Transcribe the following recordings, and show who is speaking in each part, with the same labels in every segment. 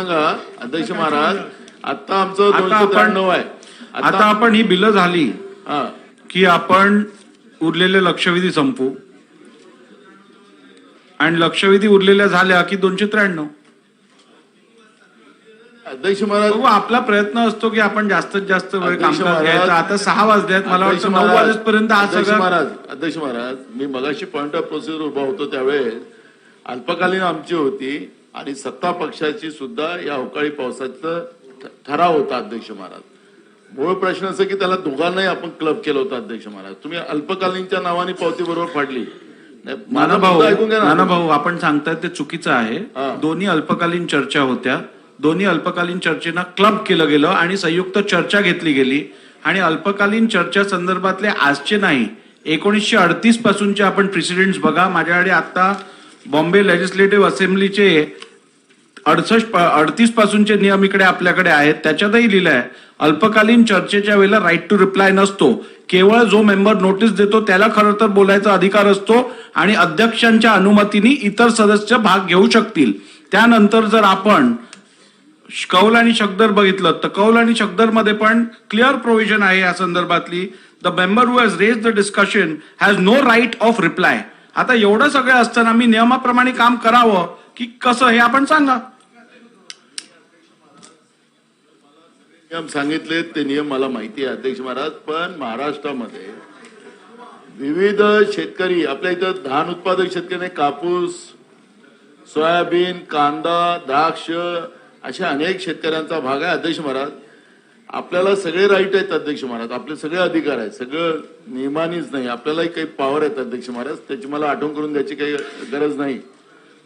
Speaker 1: सांगा अध्यक्ष महाराज आता आमचं
Speaker 2: आता
Speaker 1: दोनशे
Speaker 2: आपण-
Speaker 1: त्र्याण्णव आहे.
Speaker 2: आता आपण ही बिलं झाली
Speaker 1: हा.
Speaker 2: की आपण उरलेले लक्षवेधी संपू. आणि लक्षवेधी उरलेल्या झाल्या की दोनशे त्र्याण्णव.
Speaker 1: अध्यक्ष महाराज
Speaker 2: बघू आपला प्रयत्न असतो की आपण जास्तीत जास्त वेळ
Speaker 1: अध्यक्ष
Speaker 2: कामकाज
Speaker 1: महाराज-
Speaker 2: घ्यायचं. आता सहा वाजल्यात मला
Speaker 1: अध्यक्ष
Speaker 2: वाटतं नऊ
Speaker 1: महाराज-
Speaker 2: वाजेपर्यंत हा
Speaker 1: अध्यक्ष
Speaker 2: सगळं
Speaker 1: महाराज अध्यक्ष महाराज मी मगाशी पॉइंट ऑफ प्रोसिजर उभा होतो त्यावेळेस. अल्पकालीन आमची होती. आणि सत्ता पक्षाची सुद्धा या अवकाळी पावसाचा ठराव होता अध्यक्ष महाराज. मूळ प्रश्न असं की त्याला दोघांनाही आपण क्लब केलं होतं अध्यक्ष महाराज. तुम्ही अल्पकालीनच्या नावाने पावती बरोबर फाडली.
Speaker 2: नाना भाऊ. नाना आपण सांगताय ते चुकीचं. आहे. दोन्ही अल्पकालीन चर्चा होत्या. दोन्ही अल्पकालीन चर्चेना क्लब केलं गेलं आणि संयुक्त चर्चा घेतली गेली. आणि अल्पकालीन चर्चा संदर्भातले आजचे नाही एकोणीसशे अडतीस पासूनचे आपण प्रेसिडेंट बघा. माझ्याकडे आता बॉम्बे लेजिस्लेटिव्ह असेंब्लीचे अडसष्ट अडतीस पासूनचे नियम इकडे आपल्याकडे आहेत. त्याच्यातही लिहिलं आहे अल्पकालीन चर्चेच्या वेळेला राईट टू रिप्लाय नसतो. केवळ जो मेंबर नोटीस देतो त्याला खरं तर बोलायचा अधिकार असतो आणि अध्यक्षांच्या अनुमतीने इतर सदस्य भाग घेऊ शकतील. त्यानंतर जर आपण कौल आणि शब्दर बघितलं तर कौल आणि शब्दरमध्ये पण क्लिअर प्रोव्हिजन आहे या संदर्भातली. The member who has raise the discussion has no right of reply आता एवढं सगळं असताना मी नियमाप्रमाणे काम करावं की कसं हे आपण सांगा.
Speaker 1: नियम सांगितले ते नियम मला माहिती आहे अध्यक्ष महाराज पण महाराष्ट्रामध्ये विविध शेतकरी आपल्या इथं धान उत्पादक शेतकरी कापूस सोयाबीन कांदा द्राक्ष अशा अनेक शेतकऱ्यांचा भाग आहे. अध्यक्ष महाराज आपल्याला सगळे राईट आहेत अध्यक्ष महाराज. आपले सगळे अधिकार आहेत. सगळं नियमानीच नाही. आपल्यालाही काही पॉवर आहेत अध्यक्ष महाराज. त्याची मला आठवण करून द्यायची काही गरज नाही.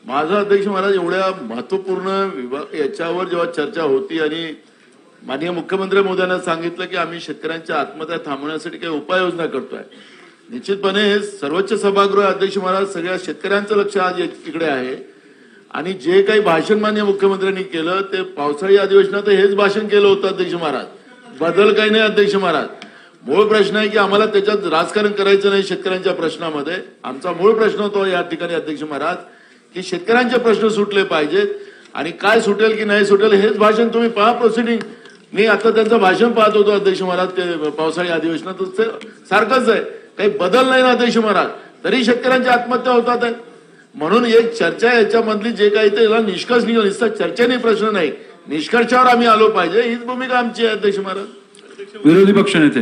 Speaker 1: माझा अध्यक्ष महाराज एवढ्या महत्त्वपूर्ण विभाग याच्यावर जेव्हा चर्चा होती आणि माननीय मुख्यमंत्री मोदयांना सांगितलं की आम्ही शेतकऱ्यांच्या आत्महत्या थांबवण्यासाठी काही उपाययोजना करतोय. निश्चितपणे सर्वोच्च सभागृह अध्यक्ष महाराज सगळ्या शेतकऱ्यांचं लक्ष आज तिकडे आहे. आणि जे काही भाषण मान्य मुख्यमंत्र्यांनी केलं ते पावसाळी अधिवेशनात हेच भाषण केलं होतं अध्यक्ष महाराज. बदल काही नाही अध्यक्ष महाराज. मूळ प्रश्न आहे की आम्हाला त्याच्यात राजकारण करायचं नाही शेतकऱ्यांच्या प्रश्नामध्ये. आमचा मूळ प्रश्न होतो या ठिकाणी अध्यक्ष महाराज की शेतकऱ्यांचे प्रश्न सुटले पाहिजेत. आणि काय सुटेल की नाही सुटेल हेच भाषण तुम्ही पहा प्रोसिडिंग मी आता त्यांचं भाषण पाहत होतो अध्यक्ष महाराज ते पावसाळी अधिवेशनात सारखंच आहे. काही बदल नाही ना अध्यक्ष महाराज. तरी शेतकऱ्यांच्या आत्महत्या होतात आहे. म्हणून एक चर्चा याच्यामधली जे काही ते याला निष्कर्ष निघाल नुसता चर्चेने प्रश्न नाही. निष्कर्षावर आम्ही आलो पाहिजे. हीच भूमिका आमची आहे अध्यक्ष महाराज.
Speaker 2: विरोधी पक्षनेते